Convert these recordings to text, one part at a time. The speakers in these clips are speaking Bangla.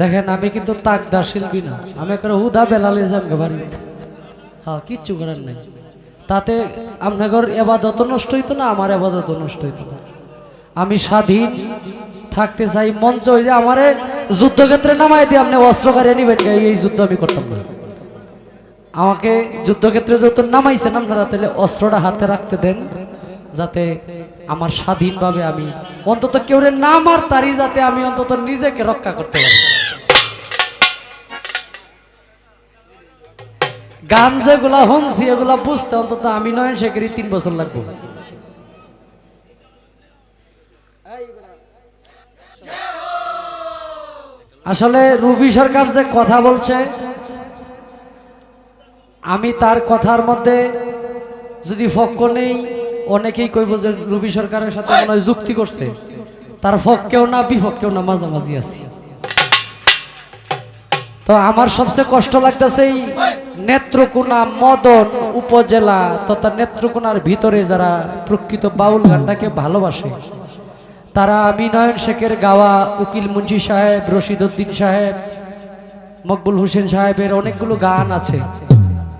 দেখেন, আমি কিন্তু তাকদার শিল্পী না আমি করে হুদা বেলালে যাম বাড়িতে। হ্যাঁ কিচ্ছু করার নাই। তাতে আপনার এবাদত নষ্ট হইতো না, আমার এবাদত নষ্ট হইতো না। আমি স্বাধীন থাকতে চাই মঞ্চ হয়ে যে আমারে যুদ্ধক্ষেত্রে নামাই দিয়ে আপনি অস্ত্র কারিয়ে নিবেন, এই যুদ্ধ আমি করতাম না। আমাকে যুদ্ধক্ষেত্রে যেহেতু নামাইছেন আপনারা, তাহলে অস্ত্রটা হাতে রাখতে দেন, যাতে আমার স্বাধীনভাবে আমি অন্তত কেউ না মারতারি যাতে আমি অন্তত নিজেকে রক্ষা করতে পারি। গান যেগুলা শুনছি, এগুলা বুঝতে অন্তত আমি নয়ন শেখেরই তিন বছর লাগবে। আসলে রুবি সরকার যে কথা বলছে, আমি তার কথার মধ্যে যদি ফক্ক নেই, অনেকেই কইব যে রুবি সরকারের সাথে মনে হয় যুক্তি করছে। তার ফক্কেও না বিপক্ষেও না, মাঝামাঝি আছি। তো আমার সবচেয়ে কষ্ট লাগতেছে এই নেত্রকোনা মদন উপজেলা তথা নেত্রকোনার ভিতরে যারা প্রকৃত বাউল গানটাকে ভালোবাসে, তারা আমি নয়ন শেখের গাওয়া উকিল মুন্সি সাহেব রশিদ উদ্দিন সাহেব, মকবুল হোসেন সাহেবের অনেকগুলো গান আছে।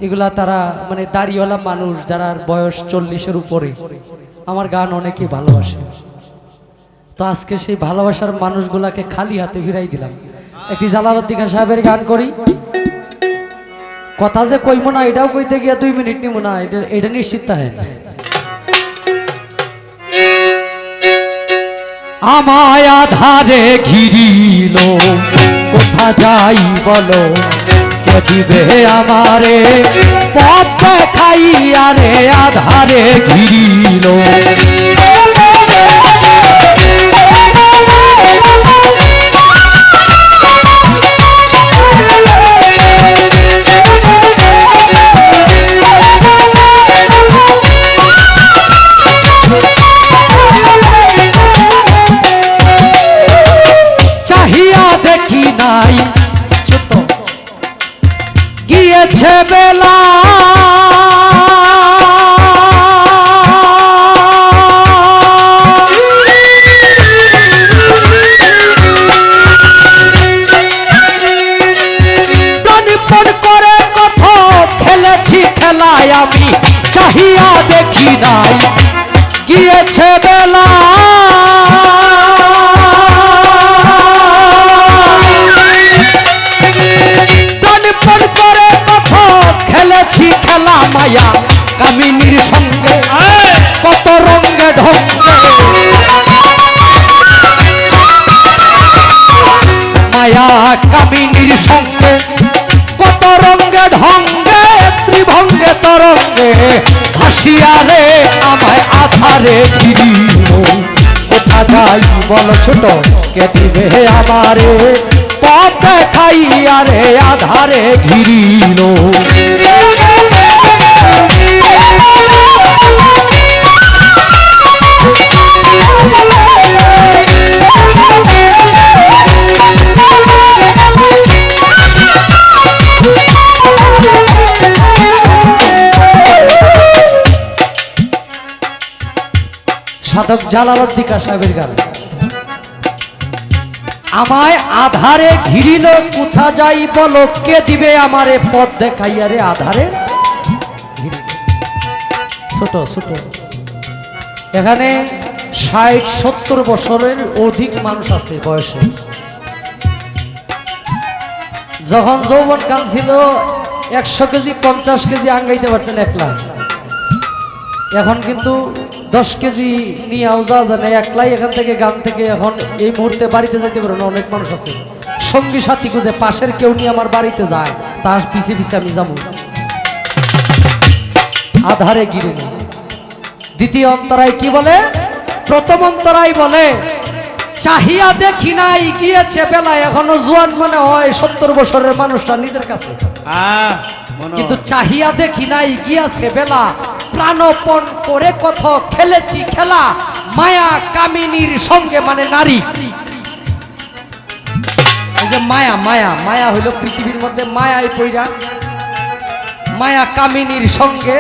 এগুলা তারা মানে দাড়িওয়ালা মানুষ যারা বয়স চল্লিশের উপরে, আমার গান অনেকেই ভালোবাসে। তো আজকে সেই ভালোবাসার মানুষগুলাকে খালি হাতে ফিরাই দিলাম। একটি জালালউদ্দিন খান সাহেবের গান করি। কথা যে কইব না, এটাও কইতে গিয়া দুই মিনিট নিব না, এটা এটা নিশ্চিত থাকেন আমায় আধারে ঘিরিল, কোথা যাই বলো? কে আমারে? পথ দেখাইয়ারে আধারে ঘিরিল। ভাসিয়া রে আমায় আধারে ঘিরিল কোথা যাই বল ছোট কে দিবে আমারে। পথ খাইয়ারে আধারে ঘিরিল সাধক জালালউদ্দিকা সাহেবের গান? আমায় আধারে ঘিরিল, কোথা যাই বলো, কে দিবে আমারে পথ দেখাইয়া রে আধারে? ছোট ছোট। এখানে ষাট, সত্তর বছরের অধিক মানুষ আছে বয়সে। যখন যৌবন কাল ছিল, একশো কেজি, পঞ্চাশ কেজি আঙ্গাইতে পারতেন একলা। এখন কিন্তু দশ কেজি নিয়েও যা জানে একলাই এখান থেকে গান থেকে এখন এই মুহূর্তে বাড়িতে যাইতে পারে না অনেক মানুষ আছে। সঙ্গী সাথী খুঁজে পাশের কেউ নিয়ে আমার বাড়িতে যায় তার পিছে পিছে আমি যাব। আধারে গিরে দ্বিতীয় অন্তরায় কি বলে? প্রথম অন্তরায় বলে চাহিয়া দেখি নাই গিয়েছে বেলা এখনও জোয়ান মনে হয় সত্তর বছরের মানুষটা নিজের কাছে। কিন্তু চাহিয়া দেখি নাই গিয়াছে বেলা প্রাণপণ করে কত খেলেছি খেলা, মায়া কামিনীর সঙ্গে মানে নারী। এই যে মায়া মায়া মায়া হইল পৃথিবীর মধ্যে মায়ায় পইরা। মায়া কামিনীর সঙ্গে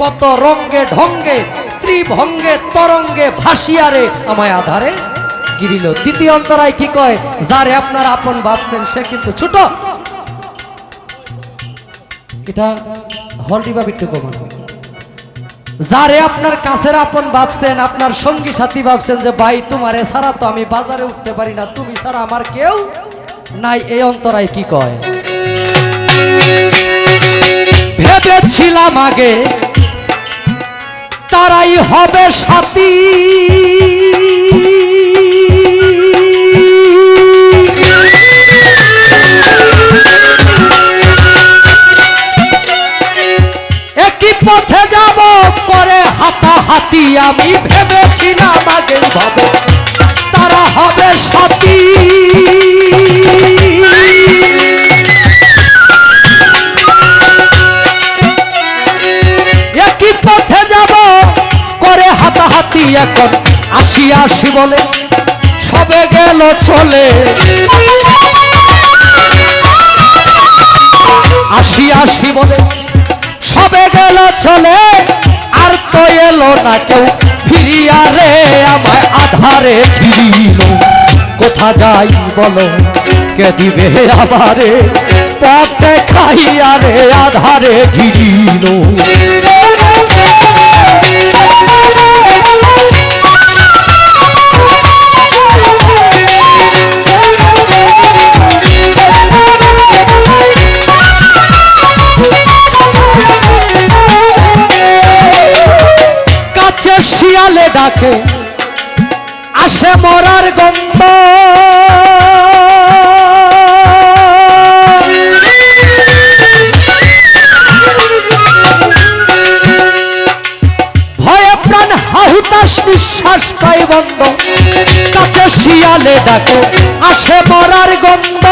কত রঙ্গে ঢঙ্গে, ত্রিভঙ্গে, তরঙ্গে ভাসিয়ারে আমায় আধারে গিরিল। তৃতীয় অন্তরায় কি কয়? যারে আপনার আপন ভাবছেন, সে কিন্তু ছোট। এটা হলটি বা বিট্টু কমান যারে আপনার কাছের আপন ভাবছেন, আপনার সঙ্গী সাথী ভাবছেন যে, ভাই, তোমারে ছাড়া তো আমি বাজারে উঠতে পারি না, তুমি ছাড়া আমার কেউ নাই। এই অন্তরায় কি কয়? ভেবেছিলাম আগে তারাই হবে সাথী। আমি ভেবেছিলাম আগে ভাবে তারা হবে সাথী একই পথে যাব, করে হাতাহাতি এখন আসি আসি বলে সবে গেল চলে। আসি আসি বলে সবে গেল চলে। এলো না কেউ। ফিরিয়া রে, আমায় আধারে ফিরিল। কোথা যাই বলো, কে দিবে আবারে পথে খাইয়া রে, আধারে ঘিরিল শিয়ালে ডাকে, আসে মরার গন্ধ।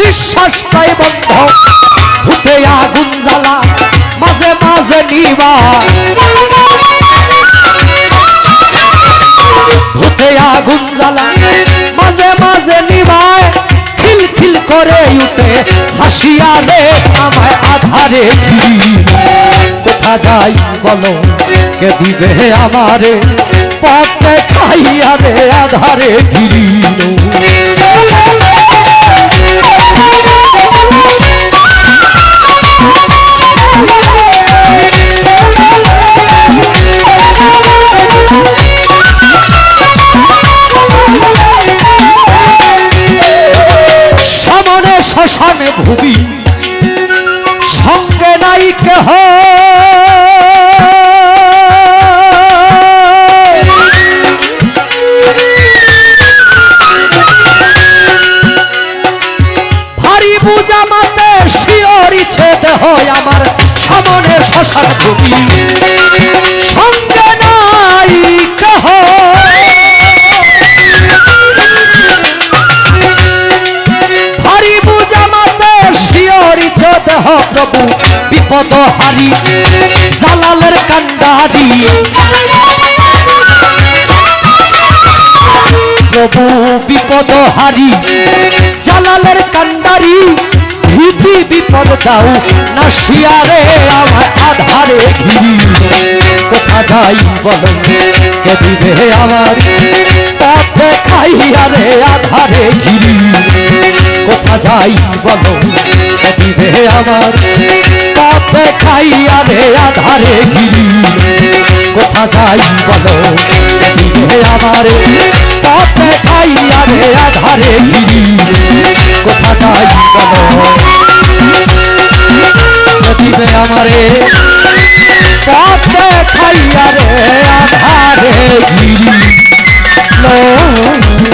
নিঃশ্বাস পাই বন্ধ। হুতে আগুন জ্বালা, মাঝে মাঝে নিবা। হুতে আগুন জ্বালা, মাঝে মাঝে নিবায় খিল খিল করে উঠে হাসিয়া রে আমায় আধারে কোথা যাই বলো, কে দিবে আমারে? পথে খাইয়া রে আধারে ঘিরিল সামনে শ্মশানে ভূমি, সঙ্গে নাই কেহ। শ্মশান ভূমি সঙ্গে নাই কেহ। ভারী বুঝা দেহ প্রভু, বিপদ হারি, জালালের কান্ডারি প্রভু, বিপদ হারি, জালালের কান্ডারি ভীতি বিপদ দাও, না শিয়ারে আমার আধারে ঘিরি কোথা যাই বলো কে দিবে আমার পথে খাইয়া রে আধারে ঘিরি কোথা যাই বলো কে দিবে আমার পথে খাইয়া রে আধারে ঘিরি কোথা যাই বলো কে দিবে আমার পথে খাইয়া রে আধারে ঘিরি কোথা যাই দিবে আমারে। পথে খাইয়া রে আধারে ঘিরি লো।